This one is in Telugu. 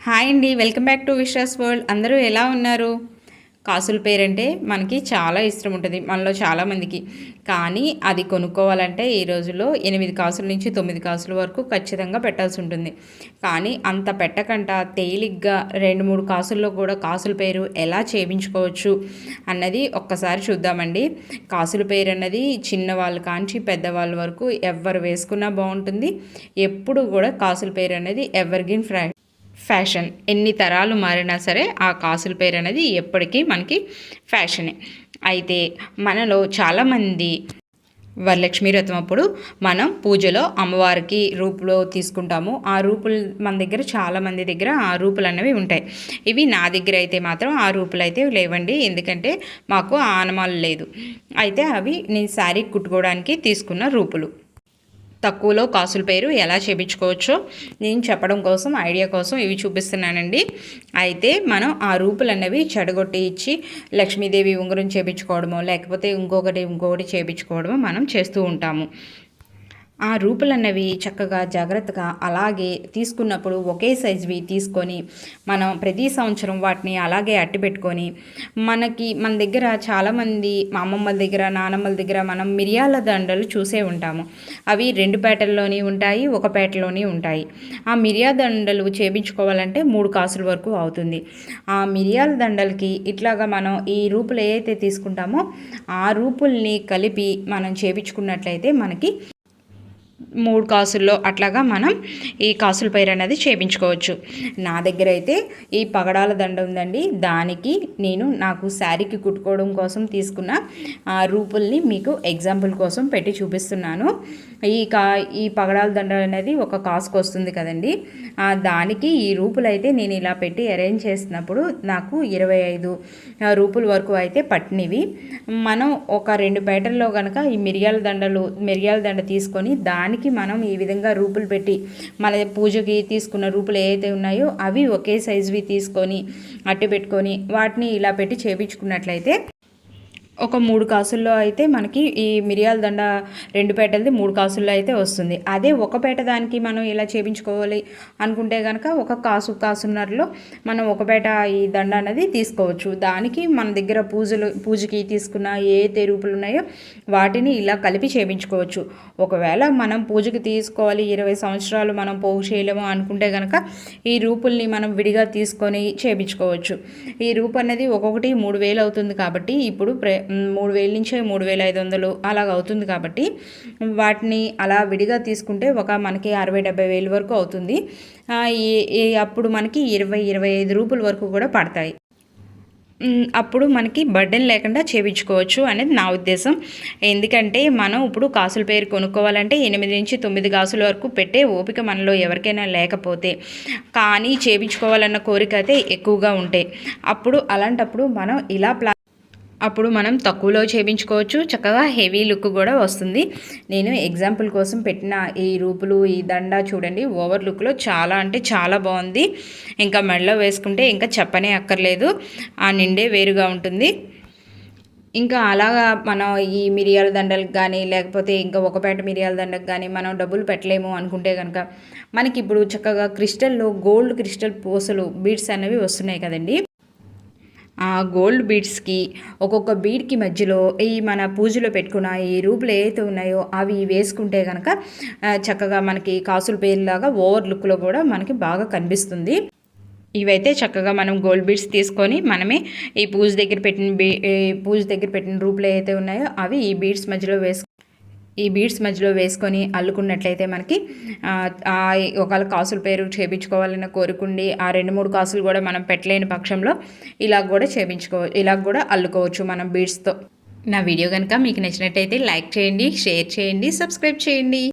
హాయ్ అండి welcome back to Vishwas world. అందరూ ఎలా ఉన్నారు? కాసుల పేరంటే మనకి చాలా ఇష్టం ఉంటుంది మనలో చాలామందికి కానీ అది కొనుక్కోవాలంటే ఈ రోజుల్లో ఎనిమిది కాసుల నుంచి తొమ్మిది కాసుల వరకు ఖచ్చితంగా పెట్టాల్సి ఉంటుంది. కానీ అంత పెట్టకుండా తేలిగ్గా రెండు మూడు కాసుల్లో కూడా కాసుల పేరు ఎలా చేయించుకోవచ్చు అన్నది ఒక్కసారి చూద్దామండి. కాసుల పేరు అన్నది చిన్నవాళ్ళు కాంచి పెద్దవాళ్ళ వరకు ఎవరు వేసుకున్నా బాగుంటుంది ఎప్పుడు కూడా కాసుల పేరు అనేది ఎవర్గిన్ ఫ్రై ఫ్యాషన్ ఎన్ని తరాలు మారినా సరే ఆ కాసుల పేరు అనేది ఎప్పటికీ మనకి ఫ్యాషనే. అయితే మనలో చాలామంది వరలక్ష్మి వ్రతం అప్పుడు మనం పూజలో అమ్మవారికి రూపులో తీసుకుంటాము. ఆ రూపులు మన దగ్గర చాలా మంది దగ్గర ఆ రూపులు అనేవి ఉంటాయి. ఇవి నా దగ్గర అయితే మాత్రం ఆ రూపులు అయితే లేవండి. ఎందుకంటే మాకు ఆనమాలు లేదు. అయితే అవి నేను శారీ కుట్టుకోవడానికి తీసుకున్న రూపులు. తక్కువలో కాసుల పేరు ఎలా చేపించుకోవచ్చో నేను చెప్పడం కోసం ఐడియా కోసం ఇవి చూపిస్తున్నానండి. అయితే మనం ఆ రూపులు అన్నవి చెడగొట్టి ఇచ్చి లక్ష్మీదేవి ఉంగరం చేపించుకోవడమో లేకపోతే ఇంకొకటి ఇంకొకటి చేపించుకోవడమో మనం చేస్తూ ఉంటాము. ఆ రూపులన్నవి చక్కగా జాగ్రత్తగా అలాగే తీసుకున్నప్పుడు ఒకే సైజువి తీసుకొని మనం ప్రతి సంవత్సరం వాటిని అలాగే అట్టిపెట్టుకొని మనకి మన దగ్గర చాలామంది మా అమ్మమ్మల దగ్గర నానమ్మల దగ్గర మనం మిరియాల దండలు చూసే ఉంటాము. అవి రెండు పేటల్లోని ఉంటాయి ఒక పేటలోని ఉంటాయి. ఆ మిరియా దండలు చేపించుకోవాలంటే మూడు కాసుల వరకు అవుతుంది. ఆ మిరియాల దండలకి ఇట్లాగా మనం ఈ రూపులు ఏదైతే తీసుకుంటామో ఆ రూపుల్ని కలిపి మనం చేపించుకున్నట్లయితే మనకి మూడు కాసుల్లో అట్లాగా మనం ఈ కాసుల పైరు అనేది చేపించుకోవచ్చు. నా దగ్గర అయితే ఈ పగడాల దండ ఉందండి. దానికి నేను నాకు శారీకి కుట్టుకోవడం కోసం తీసుకున్న ఆ రూపుల్ని మీకు ఎగ్జాంపుల్ కోసం పెట్టి చూపిస్తున్నాను. ఈ కా ఈ పగడాల దండ అనేది ఒక కాసుకు వస్తుంది కదండి. దానికి ఈ రూపులు అయితే నేను ఇలా పెట్టి అరేంజ్ చేసినప్పుడు నాకు ఇరవై ఐదు రూపుల వరకు అయితే పట్టినవి. మనం ఒక రెండు పేటల్లో కనుక ఈ మిరియాల దండలు మిరియాల దండ తీసుకొని దాని దానికి మనం ఈ విధంగా రూపులు పెట్టి మన పూజకి తీసుకున్న రూపులు ఏవైతే ఉన్నాయో అవి ఒకే సైజువి తీసుకొని అట్టి పెట్టుకొని వాటిని ఇలా పెట్టి చేపించుకున్నట్లయితే ఒక మూడు కాసుల్లో అయితే మనకి ఈ మిరియాల దండ రెండు పేటలది మూడు కాసుల్లో అయితే వస్తుంది. అదే ఒక పేట దానికి మనం ఇలా చేపించుకోవాలి అనుకుంటే కనుక ఒక కాసు కాసున్నరలో మనం ఒక పేట ఈ దండ అనేది తీసుకోవచ్చు. దానికి మన దగ్గర పూజలు పూజకి తీసుకున్న ఏ తెరుపులు ఉన్నాయో వాటిని ఇలా కలిపి చేపించుకోవచ్చు. ఒకవేళ మనం పూజకి తీసుకోవాలి ఇరవై సంవత్సరాలు మనం పోగు చేయలేము అనుకుంటే కనుక ఈ రూపుల్ని మనం విడిగా తీసుకొని చేపించుకోవచ్చు. ఈ రూపు అనేది ఒక్కొక్కటి మూడు వేలు అవుతుంది కాబట్టి ఇప్పుడు ప్రే మూడు వేల నుంచి మూడు వేల ఐదు వందలు అలాగ అవుతుంది కాబట్టి వాటిని అలా విడిగా తీసుకుంటే ఒక మనకి అరవై డెబ్బై వేలు వరకు అవుతుంది. అప్పుడు మనకి ఇరవై ఇరవై ఐదు రూపాయల వరకు కూడా పడతాయి. అప్పుడు మనకి బర్డెన్ లేకుండా చేయించుకోవచ్చు అనేది నా ఉద్దేశం. ఎందుకంటే మనం ఇప్పుడు కాసుల పేరు కొనుక్కోవాలంటే ఎనిమిది నుంచి తొమ్మిది కాసుల వరకు పెట్టే ఓపిక మనలో ఎవరికైనా లేకపోతే. కానీ చేయించుకోవాలన్న కోరిక అయితే ఎక్కువగా ఉంటాయి అప్పుడు అలాంటప్పుడు మనం ఇలా ప్లా అప్పుడు మనం తక్కువలో చేయించుకోవచ్చు. చక్కగా హెవీ లుక్ కూడా వస్తుంది. నేను ఎగ్జాంపుల్ కోసం పెట్టిన ఈ రూపులు ఈ దండ చూడండి. ఓవర్ లుక్లో చాలా అంటే చాలా బాగుంది. ఇంకా మెడలో వేసుకుంటే ఇంకా చెప్పనే అక్కర్లేదు. ఆ నిండే వేరుగా ఉంటుంది. ఇంకా అలాగా మనం ఈ మిరియాల దండలకు కానీ లేకపోతే ఇంకా ఒక పేట మిరియాల దండకు కానీ మనం డబ్బులు పెట్టలేము అనుకుంటే కనుక మనకి ఇప్పుడు చక్కగా క్రిస్టల్లో గోల్డ్ క్రిస్టల్ పూసలు బీడ్స్ అనేవి వస్తున్నాయి కదండి. ఆ గోల్డ్ బీడ్స్కి ఒక్కొక్క బీడ్కి మధ్యలో ఈ మన పూజలో పెట్టుకున్న ఈ రూపులు ఏవైతే ఉన్నాయో అవి వేసుకుంటే కనుక చక్కగా మనకి కాసుల పేరులాగా ఓవర్ లుక్లో కూడా మనకి బాగా కనిపిస్తుంది. ఇవైతే చక్కగా మనం గోల్డ్ బీడ్స్ తీసుకొని మనమే ఈ పూజ దగ్గర పెట్టిన బీ పూజ దగ్గర పెట్టిన రూపులు ఏవైతే ఉన్నాయో అవి ఈ బీడ్స్ మధ్యలో వేసు ఈ బీడ్స్ మధ్యలో వేసుకొని అల్లుకున్నట్లయితే మనకి ఒకవేళ కాసుల పేరు చేపించుకోవాలని కోరుకుండి ఆ రెండు మూడు కాసులు కూడా మనం పెట్టలేని పక్షంలో ఇలా కూడా చేపించుకో ఇలా కూడా అల్లుకోవచ్చు మనం బీడ్స్తో నా వీడియో కనుక మీకు నచ్చినట్టయితే లైక్ చేయండి షేర్ చేయండి సబ్స్క్రైబ్ చేయండి.